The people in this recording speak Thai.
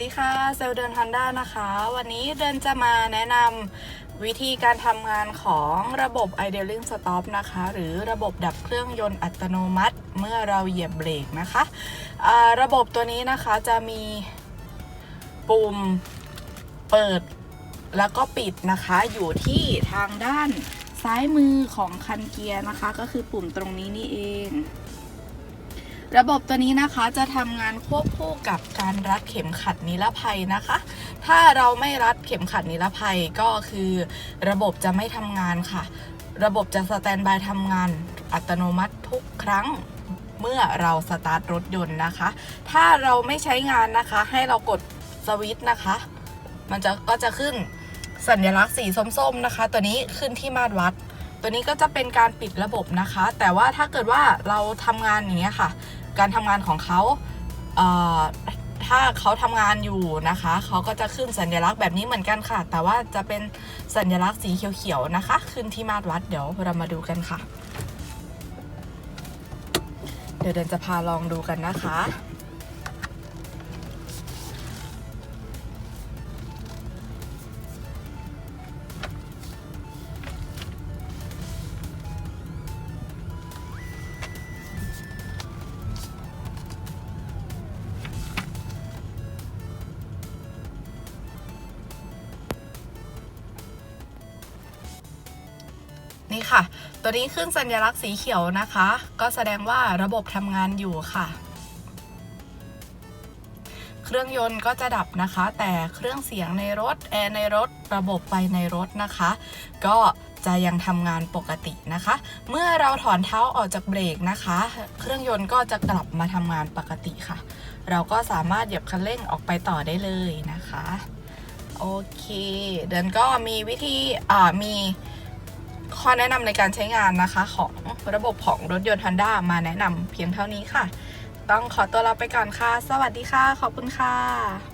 ดีค่ะเซลเดินฮอนด้านะคะ วันนี้เดินจะมาแนะนำวิธีการทำงานของระบบ idling stop นะคะ หรือระบบดับเครื่องยนต์อัตโนมัติ เมื่อเราเหยียบเบรกนะคะอ่าระบบตัวนี้นะคะจะมีปุ่มเปิดแล้วก็ปิดนะคะอยู่ที่ทางด้านซ้ายมือของคันเกียร์นะคะ ก็คือปุ่มตรงนี้นี่เอง ระบบตัวนี้นะคะจะทำงานควบคู่กับการรัดเข็มขัดนิรภัยนะคะ ถ้าเราไม่รัดเข็มขัดนิรภัยก็คือ ระบบจะไม่ทำงานค่ะ ระบบจะสแตนบายทำงานอัตโนมัติทุกครั้งเมื่อเราสตาร์ทรถยนต์นะคะ ถ้าเราไม่ใช้งานนะคะ ให้เรากดสวิตช์นะคะ มันจะก็จะขึ้นสัญลักษณ์สีส้มๆนะคะ ตัวนี้ขึ้นที่มาตรวัด ตัวนี้ก็จะเป็นการปิดระบบนะคะ แต่ว่าถ้าเกิดว่าเราทำงานอย่างเงี้ยค่ะ การทำงานของเขาเถ้าเขาทำงานอยู่นะคะ เขาก็จะขึ้นสัญลักษณ์แบบนี้เหมือนกันค่ะ แต่ว่าจะเป็นสัญลักษณ์สีเขียวๆนะคะ ขึ้นที่มาตรวัดเดี๋ยวเรามาดูกันค่ะ เดี๋ยวเดินจะพาลองดูกันนะคะ นี่ค่ะ ตัวนี้ขึ้นสัญลักษณ์สีเขียวนะคะ ก็แสดงว่าระบบทำงานอยู่ค่ะ เครื่องยนต์ก็จะดับนะคะ แต่เครื่องเสียงในรถแอร์ในรถระบบไฟในรถนะคะ ก็จะยังทำงานปกตินะคะ เมื่อเราถอนเท้าออกจากเบรกนะคะ เครื่องยนต์ก็จะกลับมาทำงานปกติค่ะ เราก็สามารถเหยียบคันเร่งออกไปต่อได้เลยนะคะ โอเค เดินก็มีวิธีอ่ามี ข้อแนะนำในการใช้งานนะคะ ของระบบของรถยนต์ Honda มาแนะนำเพียงเท่านี้ค่ะ ต้องขอตัวลาไปก่อนค่ะ สวัสดีค่ะ ขอบคุณค่ะ